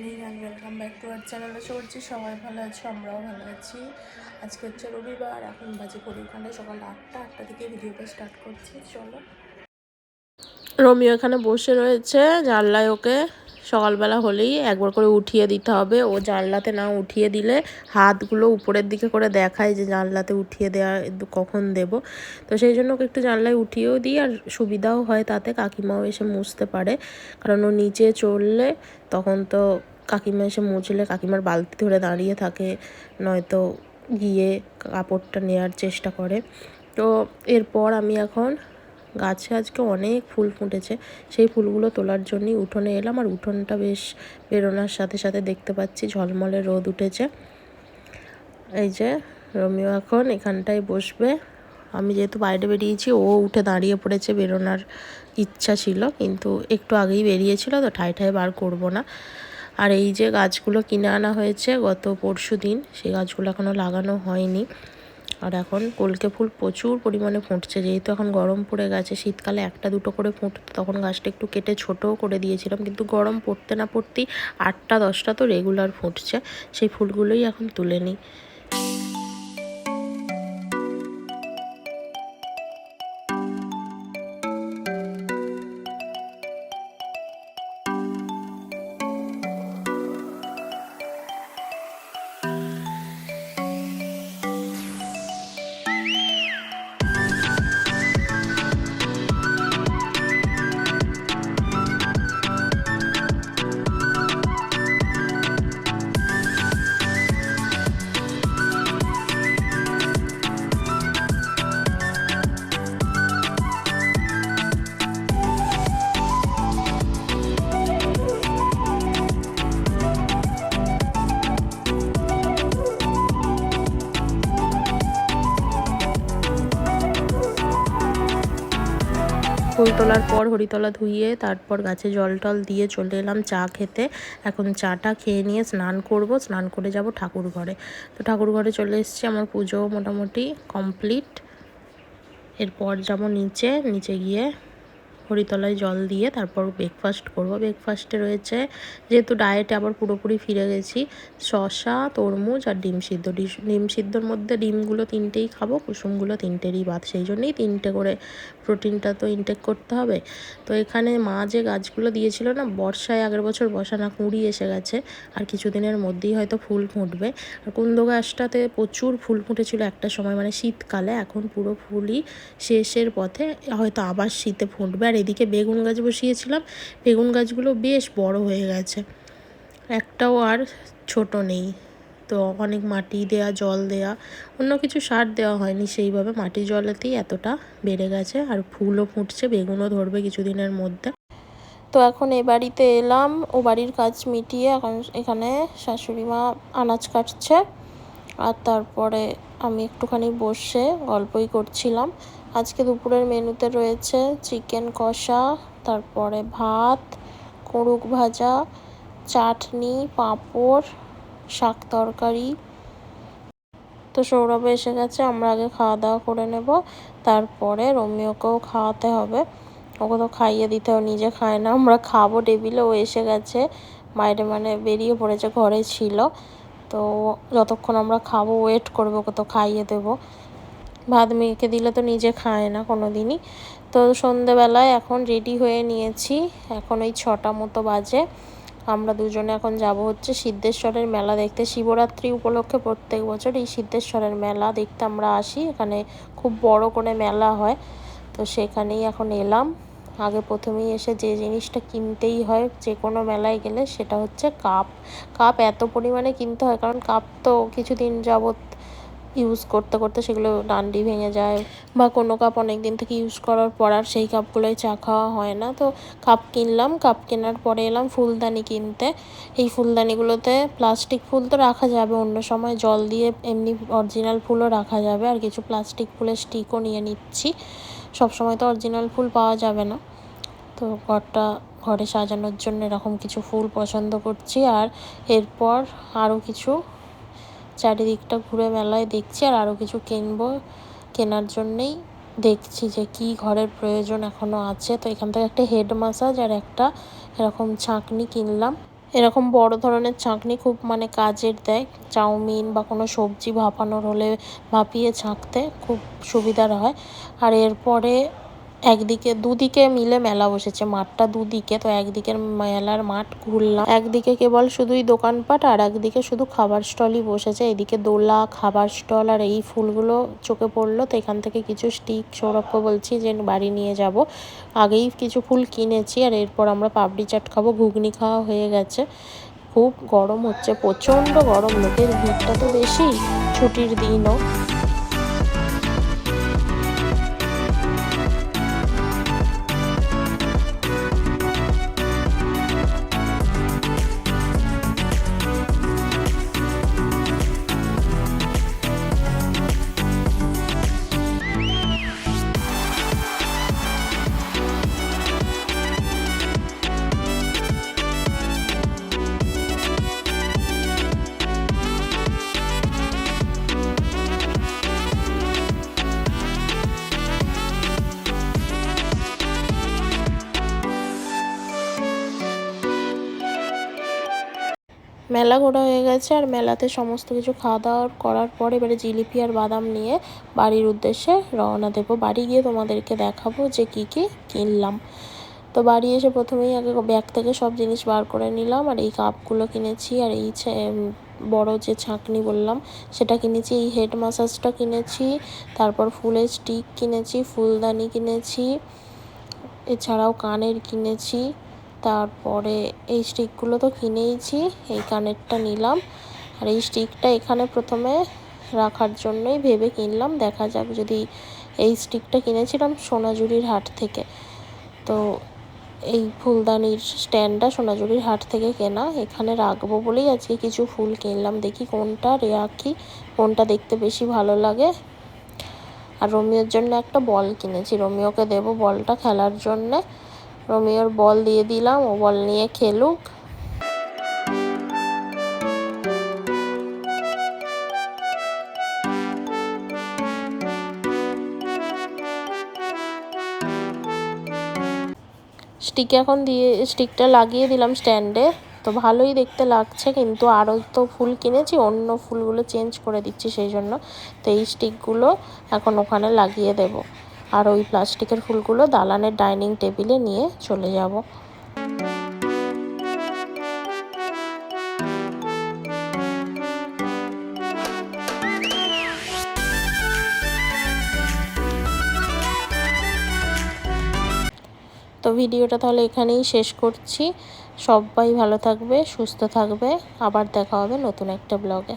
Morning and welcome back to our channel আশা করছি সবাই ভালো আছে, আমরাও ভালো আছি। আজকে হচ্ছে রবিবার, এখন বাজে ঘন্টায় সকাল আটটা আটটা থেকে ভিডিওটা স্টার্ট করছি, চলো। রোমিও এখানে বসে রয়েছে, জানলায় ওকে সকালবেলা হলেই একবার করে উঠিয়ে দিতে হবে। ও জানলাতে না উঠিয়ে দিলে হাতগুলো উপরের দিকে করে দেখায় যে জানলাতে উঠিয়ে দেওয়া কখন দেব। তো সেই জন্য ওকে একটু জানলায় উঠিয়েও দিই আর সুবিধাও হয় তাতে কাকিমাও এসে মুছতে পারে। কারণ ও নিচে চললে তখন তো কাকিমা এসে মুছলে কাকিমার বালতি ধরে দাঁড়িয়ে থাকে, নয়তো গিয়ে কাপড়টা নেওয়ার চেষ্টা করে। তো এরপর আমি এখন গাছে আজকে অনেক ফুল ফুটেছে। সেই ফুলগুলো তোলার জন্যই উঠোনে এলাম আর উঠোনটা বেশ বেরোনোর সাথে সাথে দেখতে পাচ্ছি ঝলমলে রোদ উঠেছে। এই যে রোমিও এখন এখানটায় বসবে। আমি যেহেতু বাইরে বেরিয়েছি, ও উঠে দাঁড়িয়ে পড়েছে, বেরোনোর ইচ্ছা ছিল, কিন্তু একটু আগেই বেরিয়েছিল, তো ঠায় ঠাই বার করব না। আর এই যে গাছগুলো কিনে আনা হয়েছে গত পরশু দিন সেই গাছগুলো এখনও লাগানো হয়নি। আর এখন কলকে ফুল প্রচুর পরিমাণে ফুটছে, যেহেতু এখন গরম পড়ে গেছে, শীতকালে একটা দুটো করে ফুটতো তখন গাছটা একটু কেটে ছোটও করে দিয়েছিলাম, কিন্তু গরম পড়তে না পড়তেই আটটা দশটা তো রেগুলার ফুটছে, সেই ফুলগুলোই এখন তুলে নিই। ফুল তোলার পর হরিতলা ধুইয়ে তারপর গাছে জল টল দিয়ে চলে এলাম চা খেতে। এখন চাটা খেয়ে নিয়ে স্নান করব। স্নান করে যাব ঠাকুর ঘরে। তো ঠাকুর ঘরে চলে এসেছি। আমার পুজো মোটামুটি কমপ্লিট। এরপর যাব নিচে। নিচে গিয়ে হরিতলায় জল দিয়ে তারপর ব্রেকফাস্ট করব। ব্রেকফাস্টে রয়েছে, যেহেতু ডায়েটে আবার পুরোপুরি ফিরে গেছি শশা তরমুজ আর ডিম সিদ্ধ। ডিম সিদ্ধর মধ্যে ডিমগুলো তিনটেই খাব, কুসুমগুলো তিনটেরই বাদ। সেই জন্যই তিনটে করে প্রোটিনটা তো ইনটেক করতে হবে। তো এখানে মা যে গাছগুলো দিয়েছিল না, বর্ষায় আগের বছর বসানা কুঁড়ি এসে গেছে, আর কিছুদিনের মধ্যেই হয়তো ফুল ফুটবে। আর কুন্দ গাছটাতে প্রচুর ফুল ফুটেছিল একটা সময় মানে শীতকালে। এখন পুরো ফুলই শেষের পথে, হয়তো আবার শীতে ফুটবে। আর এদিকে বেগুন গাছ বসিয়েছিলাম। বেগুন গাছগুলো বেশ বড় হয়ে গেছে। একটাও আর ছোট নেই। তো অনেক মাটি দেয়া, জল দেয়া, অন্য কিছু সার দেওয়া হয়নি। সেইভাবে মাটি জলেতেই এতটা বেড়ে গেছে আর ফুলও ফুটছে, বেগুনও ধরবে কিছুদিনের মধ্যে। তো এখন এ বাড়িতে এলাম। ও বাড়ির কাজ মিটিয়ে এখন এখানে শাশুড়ি মা আনাজ কাটছে। আর তারপরে আমি একটুখানি বসে গল্পই করছিলাম। আজকে দুপুরের মেনুতে রয়েছে চিকেন কষা, তারপরে ভাত কুড়ুক ভাজা, চাটনি, পাঁপড়, শাক তরকারি। তো সৌরভ এসে গেছে, আমরা আগে খাওয়া দাওয়া করে নেব। তারপরে রোমিওকেও খাওয়াতে হবে। ওকে তো খাইয়ে দিতে হবে নিজে খায় না। আমরা খাব টেবিলে, ও এসে গেছে। বাইরে মানে বেরিয়ে পড়েছে, ঘরে ছিল। তো যতক্ষণ আমরা খাব ওয়েট করব, ওকে তো খাইয়ে দেবো। ভাত মেখে দিলে তো নিজে খায় না কোনো দিনই তো সন্ধেবেলায় এখন রেডি হয়ে নিয়েছি। এখন ওই ছটা মতো বাজে। আমরা দুজনে এখন যাব হচ্ছে সিদ্ধেশ্বরের মেলা দেখতে। শিবরাত্রি উপলক্ষে প্রত্যেক বছর এই সিদ্ধেশ্বরের মেলা দেখতে আমরা আসি। এখানে খুব বড় করে মেলা হয়। তো সেখানেই এখন এলাম। আগে প্রথমেই এসে যে জিনিসটা কিনতেই হয়, যে কোনো মেলায় গেলে সেটা হচ্ছে কাপ। কাপ এত পরিমাণে কিনতে হয়, কারণ কাপ তো কিছুদিন যাবত ইউজ করতে করতে সেগুলো ডান্ডি ভেঙে যায় বা কোনো কাপ অনেক দিন থেকে ইউজ করার পর আর সেই কাপগুলোই চা খাওয়া হয় না। তো কাপ কিনলাম কাপ কেনার পরে এলাম ফুলদানি কিনতে। এই ফুলদানিগুলোতে প্লাস্টিক ফুল তো রাখা যাবে, অন্য সময় জল দিয়ে এমনি অরিজিনাল ফুলও রাখা যাবে। আর কিছু প্লাস্টিক ফুলের স্টিকও নিয়ে নিচ্ছি। সব সময় তো অরিজিনাল ফুল পাওয়া যাবে না। তো ঘরটা, ঘরে সাজানোর জন্য এরকম কিছু ফুল পছন্দ করছি। আর এরপর আরও কিছু চারিদিকটা ঘুরে মেলায় দেখছি আর আরও কিছু কিনবো, কেনার জন্যেই দেখছি যে কি ঘরের প্রয়োজন এখনও আছে। তো এখান থেকে একটা হেড মাসাজ আর একটা এরকম ছাঁকনি কিনলাম। এরকম বড় ধরনের ছাঁকনি খুব মানে কাজের দেয়। চাউমিন বা কোনো সবজি ভাপানোর হলে ভাপিয়ে ছাঁকতে খুব সুবিধার হয়। আর এরপরে একদিকে দুদিকে মিলে মেলা বসেছে, মাঠটা দুদিকে, তো একদিকের মেলার মাঠ ঘুরলাম একদিকে কেবল শুধুই দোকানপাট আর একদিকে শুধু খাবার স্টলই বসেছে। এদিকে দোলা, খাবার স্টল আর এই ফুলগুলো চোখে পড়ল, তো এখান থেকে কিছু স্টিক সৌরভকে বলছি যে বাড়ি নিয়ে যাব। আগেই কিছু ফুল কিনেছি আর এরপর আমরা পাপড়ি চাট খাব, ঘুগনি খাওয়া হয়ে গেছে। খুব গরম হচ্ছে, প্রচণ্ড গরম, লোকের ভিড়টা তো বেশি, ছুটির দিনও। মেলা ঘোরা হয়ে গেছে আর মেলাতে সমস্ত কিছু খাওয়া দাওয়া করার পর এবারে জিলিপি আর বাদাম নিয়ে বাড়ির উদ্দেশ্যে রওনা দেবো। বাড়ি গিয়ে তোমাদেরকে দেখাবো যে কি কি কিনলাম। তো বাড়ি এসে প্রথমেই আগে ব্যাগ থেকে সব জিনিস বার করে নিলাম আর এই কাপগুলো কিনেছি আর এই বড় যে ছাঁকনি বললাম, সেটা কিনেছি, এই হেড মাসাজটা কিনেছি, তারপর ফুলের স্টিক কিনেছি, ফুলদানি কিনেছি, এছাড়াও কানের কিনেছি। তারপরে এই স্টিকগুলো তো কিনেইছি, এই কানেরটা নিলাম। আর এই স্টিকটা এখানে প্রথমে রাখার জন্যই ভেবে কিনলাম। দেখা যাক যদি এই স্টিকটা কিনেছিলাম সোনাঝুরির হাট থেকে। তো এই ফুলদানির স্ট্যান্ডটা সোনাঝুরির হাট থেকে কেনা। এখানে রাখব বলেই আজকে কিছু ফুল কিনলাম। দেখি কোনটা রাখি, কোনটা দেখতে বেশি ভালো লাগে। আর রোমিওর জন্য একটা বল কিনেছি। রোমিওকে দেবো বলটা খেলার জন্যে। রোমিওর বল দিয়ে দিলাম, ও বল নিয়ে খেলুক। স্টিক এখন দিয়ে, স্টিকটা লাগিয়ে দিলাম স্ট্যান্ডে। তো ভালোই দেখতে লাগছে, কিন্তু আরও তো ফুল কিনেছি, অন্য ফুলগুলো চেঞ্জ করে দিচ্ছি সেই জন্য। তো এই স্টিকগুলো এখন ওখানে লাগিয়ে দেব। আর ওই প্লাস্টিকের ফুলগুলো দালানের ডাইনিং টেবিলে নিয়ে চলে যাব। তো ভিডিওটা তাহলে এখানেই শেষ করছি। সবাই ভালো থাকবে, সুস্থ থাকবে। আবার দেখা হবে নতুন একটা ব্লগে।